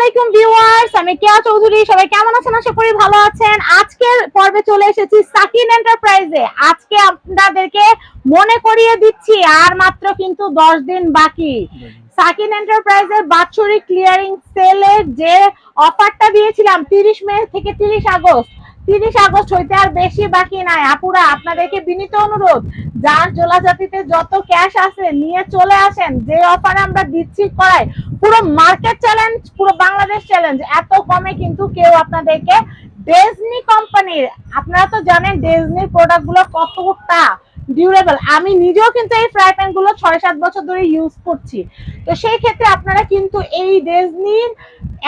আলাইকুম ভিউয়ার্স, আমি কেয়া চৌধুরী। সবাই কেমন আছেন? আশা করি ভালো আছেন। আজকের পর্বে চলে এসেছি সাকিন এন্টারপ্রাইজে। আজকে আপনাদেরকে মনে করিয়ে দিচ্ছি, আর মাত্র কিন্তু দশ দিন বাকি। সাকিন এন্টারপ্রাইজের বাৎসরিক ক্লিয়ারিং সেলের যে অফারটা দিয়েছিলাম, তিরিশ মে থেকে তিরিশ আগস্ট তিরিশ আগস্ট হইতে আর বেশি বাকি নাই। আপুরা, আপনাদেরকে বিনীত অনুরোধ, যার জোলা জাতিতে যত ক্যাশ আছে নিয়ে চলে আসেন, যে অফার আমরা দিচ্ছি করাই পুরো মার্কেট চ্যালেঞ্জ পুরো বাংলাদেশ চ্যালেঞ্জ এত কমে কিন্তু কেউ আপনাদেরকে ডেজনি কোম্পানির আপনারা তো জানেন ডেজনির প্রোডাক্টগুলো কতটা ডিউরেবল আমি নিজেও কিন্তু এই ফ্রাই প্যানগুলো ছয় সাত বছর ধরে ইউজ করছি। তো সেই ক্ষেত্রে আপনারা কিন্তু এই ডেজনির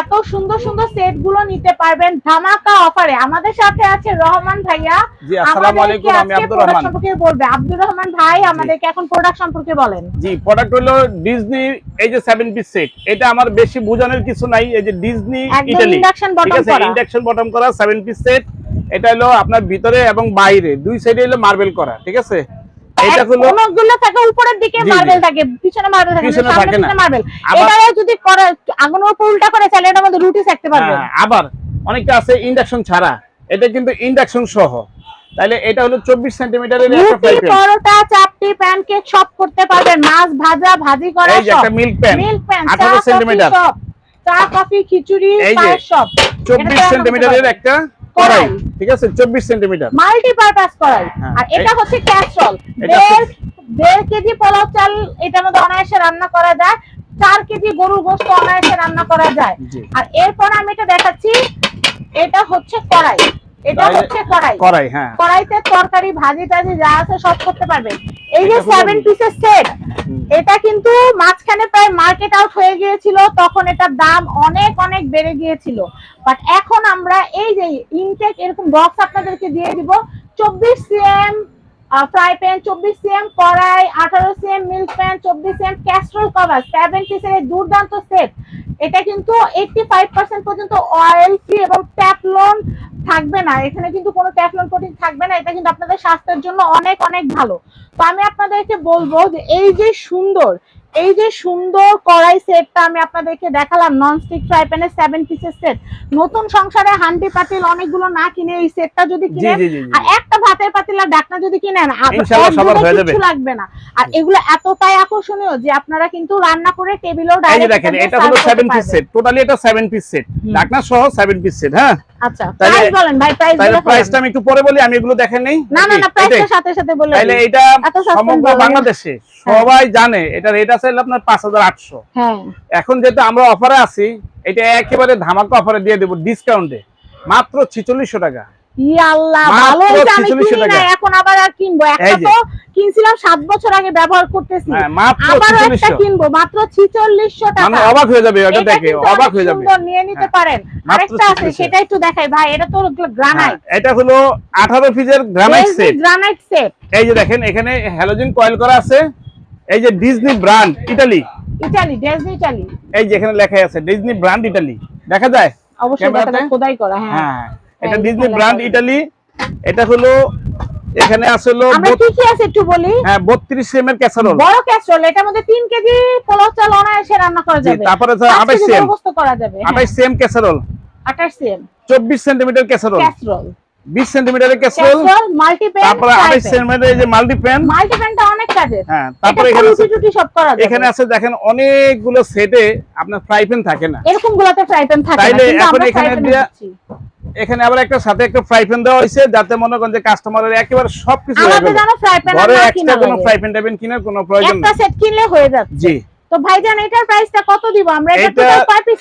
এত সুন্দর সুন্দর সেটগুলো নিতে পারবেন ধামাকা অফারে আমাদের সাথে আছে রহমান ভাইয়া। জি আসসালামু আমাদেরকে আলাইকুম আমি আব্দুর রহমান। সম্পর্কে বলবে। আব্দুর রহমান ভাই আমাদেরকে এখন প্রোডাক্ট সম্পর্কে বলেন। জি প্রোডাক্ট হলো ডিজনি এই যে সেভেন পিস সেট এটা আমার বেশি বোঝানোর কিছু নাই এই যে ডিজনি ইটালি ইন্ডাকশন বটম করা। ইন্ডাকশন বটম করা সেভেন পিস সেট এটা হলো আপনার ভিতরে এবং বাইরে। দুই সাইডে হলো মার্বেল করা ঠিক আছে? এটা হলো অনেকগুলো থাকে উপরের দিকে? জি, জি। মার্বেল থাকে পিছনে মার্বেল থাকে পিছনে থাকে না। মার্বেল আবার- যদি করে আগুনের উপর উল্টা করে চাইলে এটার মধ্যে রুটি সেকতে পারবেন হ্যাঁ, আবার অনেকটা আছে ইন্ডাকশন ছাড়া। এটা কিন্তু ইন্ডাকশন সহ। তাহলে এটা হলো চব্বিশ সেন্টিমিটারের একটা ফ্রাই প্যান পরোটা চাপটি প্যানকেক সব করতে পারবেন। মাছ ভাজা ভাজি করা এই যে একটা milk pan milk pan 18 centimetre চা কফি খিচুড়ি সব। সেন্টিমিটারের একটা কড়াই ঠিক আছে চব্বিশ সেন্টিমিটার মাল্টি পারপাস হ্যাঁ, আর এটা হচ্ছে ক্যাসরল দেড় দেড় কেজি পোলাও চাল এটার মধ্যে অনায়াসে রান্না করা যায়। চার কেজি গরুর গোস্ত অনায়াসে রান্না করা যায়। আর এরপর আমি এটা দেখাচ্ছি এটা হচ্ছে কড়াই। এটা হচ্ছে কড়াই। কড়াই হ্যাঁ। কড়াইতে তরকারি ভাজি টাজি যা আছে সব করতে পারবে। এই যে সেভেন পিসের সেট এটা কিন্তু মাঝখানে প্রায় মার্কেট আউট হয়ে গিয়েছিল তখন এটার দাম অনেক অনেক বেড়ে গিয়েছিল। বাট এখন আমরা এই যে ইনটেক এরকম বক্স আপনাদেরকে দিয়ে দিব চব্বিশ সিএম ফ্রাই প্যান চব্বিশ সিএম কড়াই আঠারো সিএম মিল্ক প্যান চব্বিশ সিএম ক্যাস্ট্রোল কভার সেভেন পিসের এই দুর্দান্ত সেট এটা কিন্তু এইটটি ফাইভ পার্সেন্ট পর্যন্ত অয়েল ফ্রি এবং ট্যাপলন থাকবে না। এখানে কিন্তু কোনো ট্যাফলন কোটিং থাকবে না। এটা কিন্তু আপনাদের স্বাস্থ্যের জন্য অনেক অনেক ভালো। তো আমি আপনাদেরকে বলব যে এই যে সুন্দর এই যে সুন্দর কড়াই সেটটা আমি আপনাদেরকে দেখালাম ননস্টিক ফ্রাই প্যানের সেভেন পিসের সেট নতুন সংসারে হান্ডি পাতিল অনেকগুলো না কিনে এই সেটটা যদি কিনেন। আর একটা ভাতের পাতিল আর ডাকনা যদি কিনেন যাবে। লাগবে না। আর এগুলো এতটাই আকর্ষণীয় যে আপনারা কিন্তু রান্না করে টেবিলেও এই দেখেন এটা হলো সেভেন পিস সেট টোটালি এটা সেভেন পিস সেট। ঢাকনা সহ সেভেন পিস সেট হ্যাঁ? আচ্ছা প্রাইস বলেন ভাই প্রাইস তাহলে প্রাইসটা আমি একটু পরে বলি আমি এগুলো দেখেন নেই না না না প্রাইসটা সাথে সাথে বলে তাহলে এটা সমগ্র ভালো লাগে না। বাংলাদেশে সবাই জানে এটা রেট আছে আপনার পাঁচ হাজার আটশো। হ্যাঁ। এখন যেহেতু আমরা অফারে আছি এটা একেবারে ধামাকা অফারে দিয়ে দেবো ডিসকাউন্টে মাত্র ছিচল্লিশশো টাকা। আল্লাহ ভালো হয়েছে আমি কিনি না টাকা। এখন আবার আর কিনবো। একটা তো কিনছিলাম সাত বছর আগে ব্যবহার করতেছি। হ্যাঁ, একটা কিনবো মাত্র ছিচল্লিশশো মানে অবাক হয়ে যাবে এটা দেখে অবাক হয়ে যাবে। সুন্দর, নিয়ে নিতে হ্যাঁ, পারেন। আরেকটা আছে সেটা একটু দেখাই ভাই এটা তো হ্যাঁ, গ্রানাইট এটা হলো আঠারো পিসের গ্রানাইট সেট গ্রানাইট সেট এই যে দেখেন এখানে হ্যালোজিন কয়েল করা আছে। এই যে Disney brand Italy Italy Disney Italy এই যে এখানে লেখা আছে ডিজনি ব্র্যান্ড ইটালি দেখা যায়? অবশ্যই খোদাই করা হ্যাঁ। এটা ডিজনি ব্র্যান্ড। ইটালি এটা হলো এখানে আসলো আমরা কি কি আছে একটু বলি? হ্যাঁ বত্রিশ এম এর ক্যাসারোল। বড় ক্যাস্ট্রল এটার মধ্যে তিন কেজি পোলাও চাল অনায়াসে রান্না করা যাবে। তারপরে 28 করা যাবে হ্যাঁ, আঠাইশ সেম ক্যাসারোল। আঠাশ সেম ক্যাসারোল। ক্যাসারোল। মাল্টিপেন তারপরে এই যে মাল্টি প্যান মাল্টিপেনটা অনেক কাজের। হ্যাঁ তারপরে এখানে আছে টুটি সব করা যাবে। এখানে আছে দেখেন অনেকগুলো সেটে আপনার ফ্রাই প্যান থাকে না। এরকম গুলাতে ফ্রাই প্যান থাকে না কিন্তু আমরা এখানে এখানে আবার একটা সাথে একটা ফ্রাই প্যান দেওয়া হয়েছে যাতে মনে করেন যে কাস্টমারের একেবারে সবকিছু ঘরে না এক্সট্রা কিনা কোনো ফ্রাই প্যান টাইপেন কেনার কোনো প্রয়োজন একটা সেট কিনলে হয়ে যাচ্ছে। জি। তো ভাইজান এটার প্রাইসটা কত দিব? আমরা এটা টোটাল কয় পিস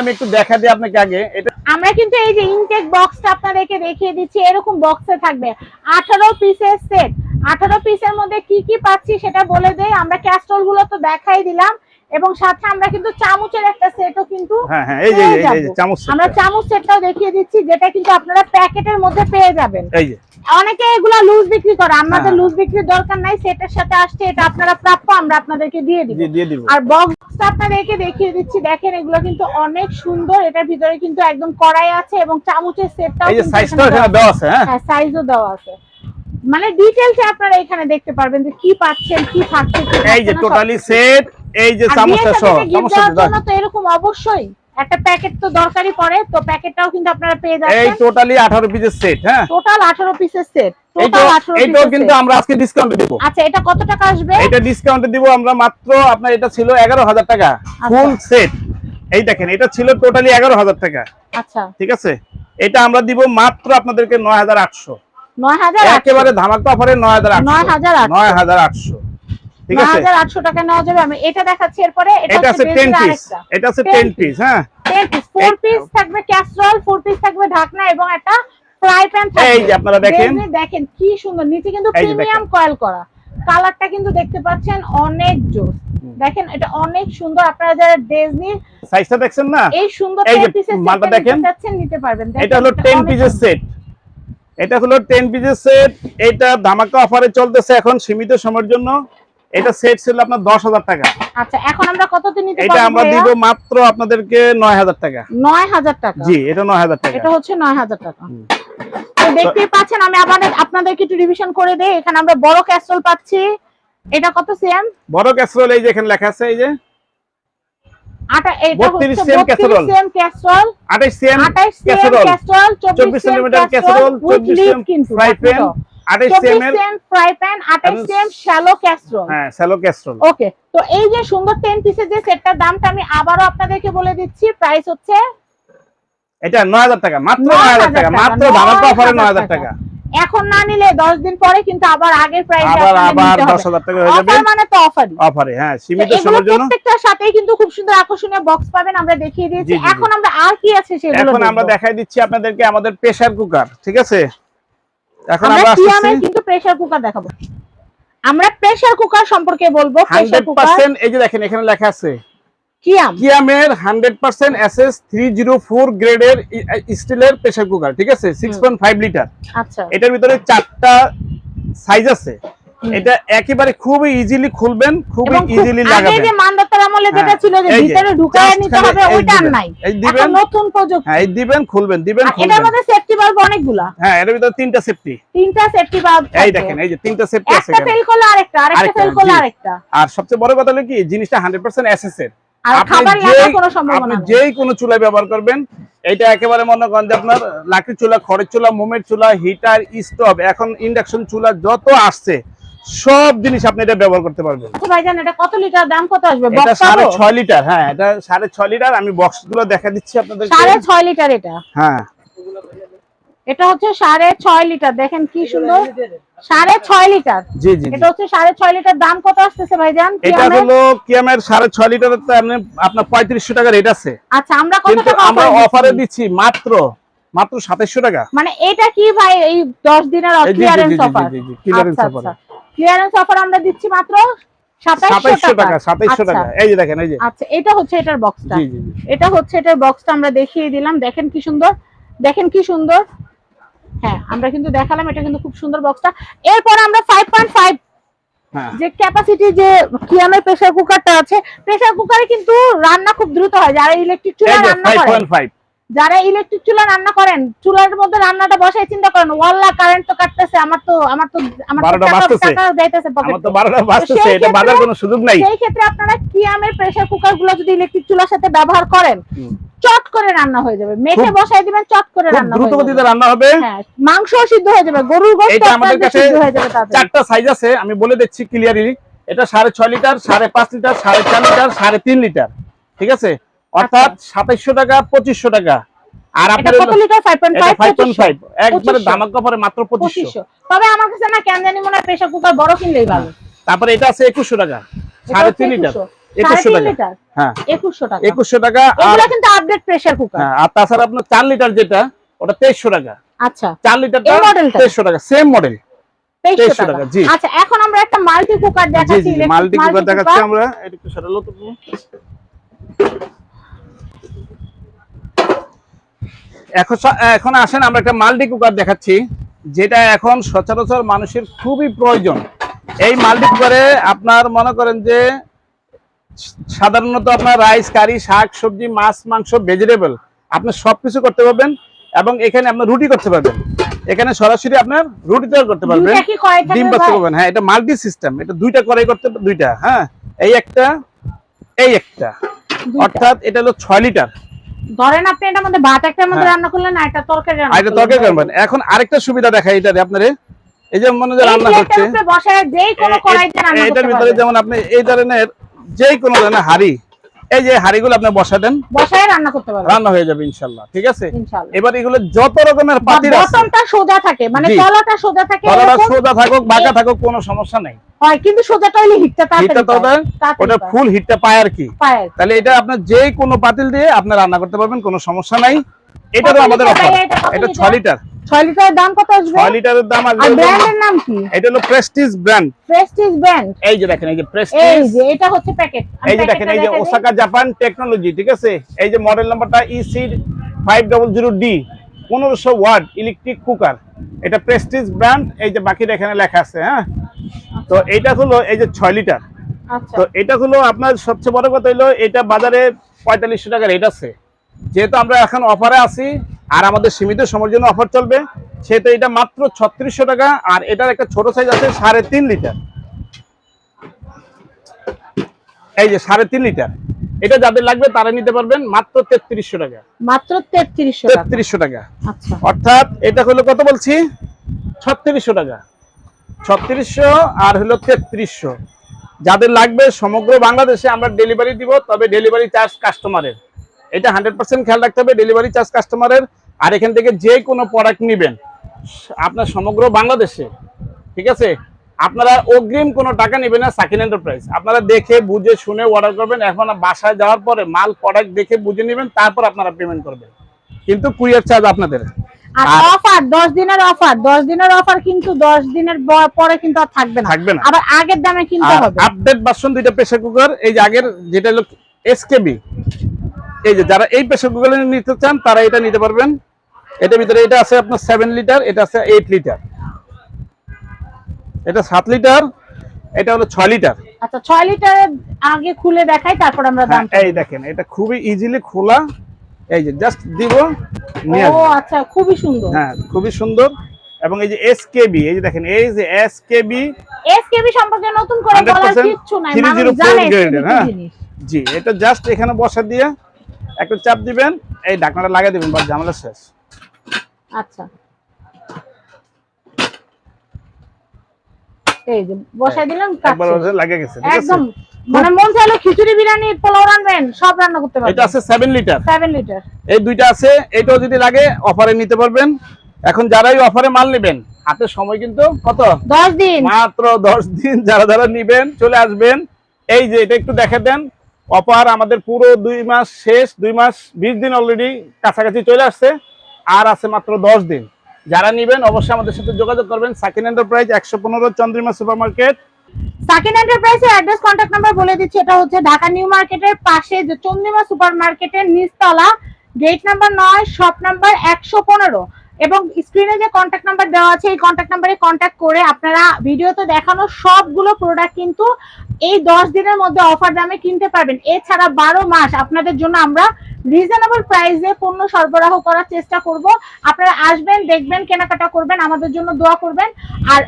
আমি একটু দেখা দিই আপনাকে আগে। এটা আমরা কিন্তু এই যে ইনটেক বক্সটা আপনাদেরকে দেখিয়ে দিচ্ছি এরকম বক্সে থাকবে। আঠারো পিসের সেট আঠারো পিসের মধ্যে কি কি পাচ্ছি সেটা বলে দেই। আমরা ক্যাস্ট্রলগুলো তো দেখাই দিলাম। এবং সাথে আমরা কিন্তু চামচের একটা সেটও কিন্তু হ্যাঁ হ্যাঁ এই যে এই যে- এই যে যাব। চামচ আমরা চামচ সেটটাও দেখিয়ে দিচ্ছি যেটা কিন্তু আপনারা প্যাকেটের মধ্যে পেয়ে যাবেন। এই যে। অনেকে এগুলা লুজ বিক্রি করে আমাদের হ্যাঁ। লুজ বিক্রির দরকার নাই সেটের সাথে আসছে এটা আপনারা প্রাপ্য আমরা আপনাদেরকে দিয়ে দিব। আর বক্সটা আপনাদেরকে দেখিয়ে দিচ্ছি দেখেন এগুলো কিন্তু অনেক সুন্দর এটার ভিতরে কিন্তু একদম কড়াই আছে এবং চামচের সেটটাও এই যে দেওয়া আছে হ্যাঁ? হ্যাঁ সাইজও দেওয়া আছে। মানে ডিটেইলসে আপনারা এখানে দেখতে পারবেন যে কি পাচ্ছেন কি থাকছে এই যে টোটালি সেট এই যে চামচটা সহ চামচটা তো এরকম অবশ্যই। একটা প্যাকেট তো দরকারই পড়ে তো প্যাকেটটাও কিন্তু আপনারা পেয়ে এই টোটালি আঠারো পিসের সেট হ্যাঁ? টোটাল 18 পিসের সেট এইটাও টোটাল 18 এইটাও পিসের কিন্তু আমরা আজকে ডিসকাউন্টে দেবো। আচ্ছা এটা কত টাকা আসবে? এটা ডিসকাউন্টে দিব আমরা মাত্র আপনার এটা ছিল এগারো হাজার টাকা আচ্ছা। ফুল সেট এই দেখেন এটা ছিল টোটালি এগারো হাজার টাকা। আচ্ছা। ঠিক আছে? এটা আমরা দিব মাত্র আপনাদেরকে নয় হাজার আটশো। 9800 একেবারে ধামাকা অফারে নয় হাজার আটশো। 9,800 নয় হাজার আটশো। ঠিক আছে? 9800 টাকা নেওয়া যাবে। আমি এটা দেখাচ্ছি এরপরে এটা আছে হচ্ছে টেন বেজের পিস আরেকটা। এটা আছে 10 পিস হ্যাঁ। 10 পিস 4 পিস থাকবে ক্যাসরোল 4 পিস থাকবে ঢাকনা এবং একটা ফ্রাই প্যান থাকবে। এই যে আপনারা দেখেন। দেখেন কি সুন্দর। নিচে কিন্তু প্রিমিয়াম কয়েল করা। কালারটা কিন্তু দেখতে পাচ্ছেন অনেক জোস। দেখেন এটা অনেক সুন্দর। আপনারা যারা ডেজনি সাইজটা দেখছেন না? এই সুন্দর এই যে 10 পিসের মালটা দেখেন। নিতে চাচ্ছেন নিতে পারবেন। এটা হলো টেন অনেক পিসের সেট এটা হলো টেন পিসের সেট এটা ধামাকা অফারে চলতেছে এখন সীমিত সময়ের জন্য। এটা সেট ছিল আপনার দশ হাজার টাকা। আচ্ছা এখন আমরা কততে নিতে এটা আমরা দিব মাত্র আপনাদেরকে নয় হাজার টাকা। 9000 টাকা। জি এটা নয় হাজার টাকা। এটা হচ্ছে নয় হাজার টাকা। তো দেখতেই পাচ্ছেন আমি আপনাদের আপনাদেরকে একটু রিভিশন করে দেই। এখানে আমরা বড় ক্যাস্ট্রল পাচ্ছি। এটা কত সিএম বড় ক্যাসরোল এই যে এখানে লেখা আছে এই যে। আটা এটা 32 হচ্ছে cm 32 casserole। সিএম ক্যাস্ট্রল আঠাইশ CM 28 CM casserole 24 centimetre centimetre casserole casserole with চব্বিশ লিড সেম কিন্তু ফ্রাই প্যান আঠাইশ সেম 24 এর CM fry pan 28 CM shallow casserole হ্যাঁ স্যালো ক্যাসরোল ওকে তো এই যে সুন্দর 10 পিসের যে সেটটার দামটা আমি আবারও আপনাদেরকে বলে দিচ্ছি প্রাইস হচ্ছে এটা নয় হাজার টাকা মাত্র নয় হাজার টাকা মাত্র ধামাকা অফারে নয় হাজার টাকা। এখন না নিলে 10 দিন পরে কিন্তু আবার আগের প্রাইসে আবার আবার দশ হাজার টাকা হয়ে যাবে। অফার মানে তো অফারই অফারে হ্যাঁ সীমিত সময়ের জন্য। প্রত্যেকটার সাথেই কিন্তু খুব সুন্দর আকর্ষণীয় বক্স পাবেন আমরা দেখিয়ে দিয়েছি। এখন আমরা আর কি আছে সেগুলো এখন আমরা দেখাই দিচ্ছি আপনাদেরকে আমাদের প্রেসার কুকার ঠিক আছে? এখন আমরা আমরা কিন্তু প্রেসার কুকার দেখাবো। আমরা প্রেসার কুকার সম্পর্কে বলব প্রেসার কুকার 100% এই যে দেখেন এখানে লেখা আছে। Kiam কিয়ামের hundred percent S S three zero four গ্রেডের স্টিলের প্রেসার কুকার ঠিক আছে? সিক্স পয়েন্ট ফাইভ লিটার আচ্ছা। এটার ভিতরে চারটা সাইজ আছে। এটা একেবারে খুবই ইজিলি খুলবেন খুবই ইজিলি আগে যে মানদাতার আমলে যেটা হ্যাঁ, ছিল যে ভিতরে ঢুকায় নিতে হবে ওইটা আর নাই। এখন নতুন প্রযুক্তি। হ্যাঁ এই দিবেন খুলবেন দিবেন এটার মধ্যে সেফটি বাল্ব অনেকগুলা। হ্যাঁ এটার ভিতরে তিনটা সেফটি তিনটা সেফটি বাল্ব এই দেখেন এই যে তিনটা সেফটি আছে একটা ফেল করলে আরেকটা ফেল করলে জি। আরেকটা। আর সবচেয়ে বড় কথা হলো কি জিনিসটা হান্ড্রেড পার্সেন্ট এসএস এর। আর আপনি যেই- কোনো সম্ভাবনা আপনি যেই কোনো চুলা ব্যবহার করবেন এটা একেবারে মনে করেন যে আপনার লাকড়ির চুলা খড়ের চুলা মোমের চুলা হিটার স্টোভ এখন ইন্ডাকশন চুলা যত আসছে সব জিনিস আপনি এটা ব্যবহার করতে পারবেন। আচ্ছা ভাইজান এটা কত লিটার? দাম কত আসবে? এটা বক্স সাড়ে পাবো? ছয় লিটার হ্যাঁ এটা সাড়ে ছয় লিটার। আমি বক্সগুলো দেখা দিচ্ছি আপনাদের সাড়ে ছয় লিটার এটা? হ্যাঁ। এটা হচ্ছে সাড়ে ছয় লিটার। দেখেন কি সুন্দর। সাড়ে ছয় লিটার? জি জি। এটা হচ্ছে সাড়ে ছয় লিটার। দাম কত আসতেছে ভাইজান? এটা? হলো কিয়ামের সাড়ে ছয় লিটারের তো আপনি আপনার পঁয়ত্রিশশো টাকা রেট আছে। আচ্ছা আমরা কত টাকা আমরা অফার অফারে দিচ্ছি মাত্র মাত্র সাতাইশশো টাকা। মানে এটা কি ভাই এই দশ দিনের এই জি, জি, ক্লিয়ারেন্স জি, জি, অফার ক্লিয়ারেন্স অফার আমরা দিচ্ছি মাত্র সাতাইশশো সাতাইশশো টাকা। টাকা সাতাইশশো আচ্ছা, টাকা। এই যে দেখেন এই যে। আচ্ছা এটা হচ্ছে এটার বক্সটা জি জি জি। এটা হচ্ছে এটার বক্সটা আমরা দেখিয়ে দিলাম। দেখেন কি সুন্দর দেখেন কি সুন্দর। হ্যাঁ আমরা কিন্তু দেখালাম এটা কিন্তু খুব সুন্দর বক্সটা এরপর আমরা ফাইভ পয়েন্ট ফাইভ হ্যাঁ। যে ক্যাপাসিটি যে কিয়ামের প্রেসার কুকারটা আছে প্রেসার কুকারে কিন্তু রান্না খুব দ্রুত হয় যারা ইলেকট্রিক চুলা রান্না পয়েন্ট ফাইভ যারা ইলেকট্রিক চুলা রান্না করেন চুলার মধ্যে রান্নাটা বসাই চিন্তা করেন ওয়াল্লা কারেন্ট তো কাটতেছে আমার তো আমার তো আমার তো টাকা- যাইতেছে আমার তো পকেটে বারোটা বাজতেছে সেই এটা বাজার কোনো সুযোগ নাই। সেই ক্ষেত্রে আপনারা কিয়ামের প্রেসার কুকারগুলো যদি ইলেকট্রিক চুলার সাথে ব্যবহার করেন চট করে রান্না হয়ে যাবে। মেখে বসাই দিবেন চট করে রান্না দ্রুত গতিতে রান্না হবে। হ্যাঁ মাংস সিদ্ধ হয়ে যাবে গরুর গোশত এটা আমাদের কাছে সিদ্ধ হয়ে যাবে তাড়াতাড়ি। চারটা সাইজ আছে আমি বলে দিচ্ছি ক্লিয়ারলি এটা সাড়ে ছয় লিটার সাড়ে পাঁচ লিটার সাড়ে চার লিটার সাড়ে তিন লিটার ঠিক আছে? অর্থাৎ সাতাইশশো টাকা পঁচিশশো টাকা। আর আপনার কত litre? Five five five point five একবারে 2500 ধামাকা পরে মাত্র পঁচিশশো। পঁচিশশো। তবে আমার কাছে না কেন জানি মনে হয় প্রেসার কুকার বড় কিনলেই ভালো। তারপরে এটা আছে টাকা। এটা সাড়ে হচ্ছে তিন লিটার। 2100 একুশশো টাকা। লিটার? হ্যাঁ। টাকা। টাকা কিন্তু আপডেট প্রেসার কুকার আর তাছাড়া আপনার চার লিটার যেটা ওটা তেইশশো টাকা। আচ্ছা। চার লিটারটা টাকা সেম মডেল 2300 টাকা। জি। আচ্ছা এখন আমরা একটা মাল্টি কুকার দেখাচ্ছি মাল্টি কুকার দেখাচ্ছি আমরা। এটা একটু সরালো তো এখন এখন আসেন আমরা একটা মাল্টি কুকার দেখাচ্ছি যেটা এখন সচরাচর মানুষের খুবই প্রয়োজন। এই মাল্টি কুকারে আপনার মনে করেন যে সাধারণত আপনার রাইস কারি শাক সবজি মাছ মাংস ভেজিটেবল আপনি সবকিছু করতে পারবেন এবং এখানে আপনার রুটি করতে পারবেন। এখানে সরাসরি আপনার রুটি তৈরি করতে পারবেন ডিম? পাচ্ছে পাবেন হ্যাঁ? এটা মাল্টি সিস্টেম এটা দুইটা করাই করতে দুইটা হ্যাঁ এই একটা এই একটা অর্থাৎ এটা হলো ছয় লিটার ধরেন আপনি এটার মধ্যে ভাত একটার মধ্যে হ্যাঁ। রান্না করলেন আর তরকারি রান্না এটা তরকারি করবেন। এখন আরেকটা সুবিধা দেখাই এটারে আপনারে। এই যে মনে হয় রান্না হচ্ছে। উপরে বসায় যেই কোনো কড়াইতে রান্না এ- এটার ভিতরে যেমন আপনি এই ধরনের যে কোনো ধরনের হাড়ি এই যে হাড়িগুলো আপনি বসা দেন বসায় রান্না করতে পারবেন। রান্না হয়ে যাবে ইনশাল্লাহ ঠিক আছে? ইনশাআল্লাহ এবার এগুলো যত রকমের পাতিল আছে সোজা থাকে মানে। তলাটা সোজা থাকে এরকম। সোজা থাকুক বাঁকা থাকুক কোনো সমস্যা নাই। হয় কিন্তু সোজাটা হইলে হিটটা তাড়াতাড়ি ওটা-। ফুল হিটটা পায় আর কি। তাহলে এটা আপনার যে কোনো পাতিল দিয়ে আপনি রান্না করতে পারবেন কোনো সমস্যা নাই। এটারও কত আমাদের অফার এটা? কত এটা লিটার? ছয় লিটার। ছয় লিটারের দাম কত আসবে? ছয় লিটারের দাম আর ব্র্যান্ডের নাম কি? এটা হলো প্রেস্টিজ ব্র্যান্ড প্রেস্টিজ ব্র্যান্ড এই যে দেখেন এই যে এই যে এটা হচ্ছে প্যাকেট এই যে দেখেন এই যে ওসাকা জাপান টেকনোলজি ঠিক আছে? এই যে মডেল নাম্বারটা EC five double zero D পনেরোশো ওয়াট ইলেকট্রিক কুকার এটা প্রেস্টিজ ব্র্যান্ড এই যে বাকিটা এখানে লেখা আছে হ্যাঁ? তো এটা হলো এই যে ছয় লিটার। আচ্ছা। তো এটা হলো আপনার সবচেয়ে বড় কথা হলো এটা বাজারে পঁয়তাল্লিশশো টাকা রেট আছে। যেহেতু আমরা এখন অফারে আছি আর আমাদের সীমিত সময়ের জন্য অফার চলবে সেহেতু এটা মাত্র ছত্রিশশো টাকা আর এটার একটা ছোট সাইজ আছে সাড়ে তিন লিটার। এই যে সাড়ে তিন লিটার। এটা যাদের লাগবে তারা নিতে পারবেন মাত্র তেত্রিশশো টাকা। মাত্র তেত্রিশশো তেত্রিশশো টাকা। আচ্ছা। অর্থাৎ এটা হলো কত বলছি? ছত্রিশশো টাকা। ছত্রিশশো আর হলো তেত্রিশশো। যাদের লাগবে সমগ্র বাংলাদেশে আমরা ডেলিভারি দিব, তবে ডেলিভারি চার্জ কাস্টমারের এটা হান্ড্রেড পার্সেন্ট খেয়াল রাখতে হবে ডেলিভারি চার্জ কাস্টমারের আর এখান থেকে যে কোনো প্রোডাক্ট নেবেন, আপনার সমগ্র বাংলাদেশে। ঠিক আছে? আপনারা অগ্রিম কোনো টাকা নেবেন না সাকিন এন্টারপ্রাইজ আপনারা দেখে, বুঝে, শুনে অর্ডার করবেন। এখন বাসায় যাওয়ার পরে মাল প্রোডাক্ট দেখে, বুঝে নেবেন, তারপর আপনারা পেমেন্ট করবেন। কিন্তু কুরিয়ার চার্জ আপনাদের। আর অফার দশ দিনের অফার দশ দিনের অফার কিন্তু দশ দিনের ব- পরে কিন্তু আর থাকবে না। থাকবে না। আবার আগের দামে কিনতে হবে। আপডেট ভার্সন দুইটা প্রেসার কুকার এই যে আগের যেটা হলো এসকেবি এই যে যারা এই প্রেসার কুকার নিতে চান তারা এটা নিতে পারবেন। এটার ভিতরে এটা আছে আপনার সেভেন লিটার এটা আছে এইট লিটার এটা সাত লিটার এটা হলো ছয় লিটার আচ্ছা ছয় লিটারের আগে খুলে দেখাই তারপর আমরা দাম হ্যাঁ, এই দেখেন এটা খুবই ইজিলি খোলা। এই যে জাস্ট দিব ও আচ্ছা খুবই সুন্দর। হ্যাঁ খুবই সুন্দর। এবং এই যে এসকেবি এই যে দেখেন এই যে এসকেবি এসকেবি সম্পর্কে নতুন করে বলার 100% নাই। 304 মানুষ জানে হ্যাঁ। জিনিস। জি এটা জাস্ট এখানে বসা দিয়ে একটা চাপ দিবেন এই ঢাকনাটা লাগিয়ে দিবেন বাস ঝামেলা শেষ। আচ্ছা। এই যে বসাই দিলাম একবার লাগিয়ে গেছে একদম মানে মন চাইলে খিচুড়ি বিরিয়ানি পোলাও রান্নবেন সব রান্না করতে এটা আছে সেভেন লিটার সেভেন লিটার এই দুইটা আছে এটাও যদি লাগে অফারে নিতে পারবেন। এখন যারাই অফারে মাল নেবেন হাতে সময় কিন্তু কত? দশ দিন। মাত্র দশ দিন যারা যারা নিবেন চলে আসবেন। এই যে এটা একটু দেখে দেন। অফার আমাদের পুরো দুই মাস শেষ দুই মাস বিশ দিন অলরেডি কাছাকাছি চলে আসছে। আর আছে মাত্র দশ দিন। যারা নিবেন অবশ্যই আমাদের সাথে যোগাযোগ করবেন। সাকিন এন্টারপ্রাইজ একশো পনেরো চন্দ্রিমা সুপার মার্কেট সাকিন এন্টারপ্রাইজের অ্যাড্রেস কন্ট্যাক্ট নাম্বার বলে দিচ্ছি। এটা হচ্ছে ঢাকা নিউ মার্কেটের পাশে যে চন্দ্রিমা সুপার মার্কেটের নিচতলা। গেট নাম্বার নয় শপ নাম্বার একশো পনেরো। এবং স্ক্রিনে যে কন্ট্যাক্ট নাম্বার দেওয়া আছে, এই কন্ট্যাক্ট নাম্বারে কন্ট্যাক্ট করে আপনারা ভিডিওতে দেখানো সবগুলো প্রোডাক্ট কিন্তু এই দশ দিনের মধ্যে অফার দামে কিনতে পারবেন। এছাড়া বারো মাস আপনাদের জন্য আমরা রিজনেবল প্রাইসে পণ্য সরবরাহ করার চেষ্টা করব। আপনারা আসবেন, দেখবেন, কেনাকাটা করবেন, আমাদের জন্য দোয়া করবেন। আর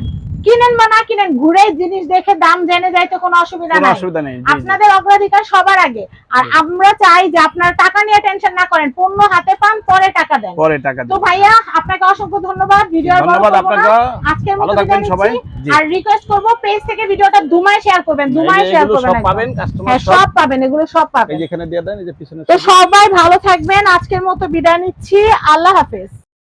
কিনেন বা না কিনেন ঘুরে জিনিস দেখে দাম জেনে যাইতে কোনো অসুবিধা নাই। অসুবিধা নেই। আপনাদের অগ্রাধিকার সবার আগে। আর আমরা চাই যে আপনারা টাকা নিয়ে টেনশন না করেন পণ্য হাতে পান পরে টাকা দেন। পরে টাকা তো ভাইয়া আপনাকে অসংখ্য ধন্যবাদ ভিডিও আর বড় ধন্যবাদ আপনাকে। আজকের মতো থাকবেন সবাই। আর রিকোয়েস্ট করব পেজ থেকে ভিডিওটা দুমায় শেয়ার করবেন দুমায় শেয়ার করবেন সব পাবেন কাস্টমার হ্যাঁ সব পাবেন এগুলো সব এই পাবেন। যে এখানে দিয়ে দেন এই যে পিছনে তো সবাই ভালো থাকবেন আজকের মতো বিদায় নিচ্ছি আল্লাহ হাফেজ।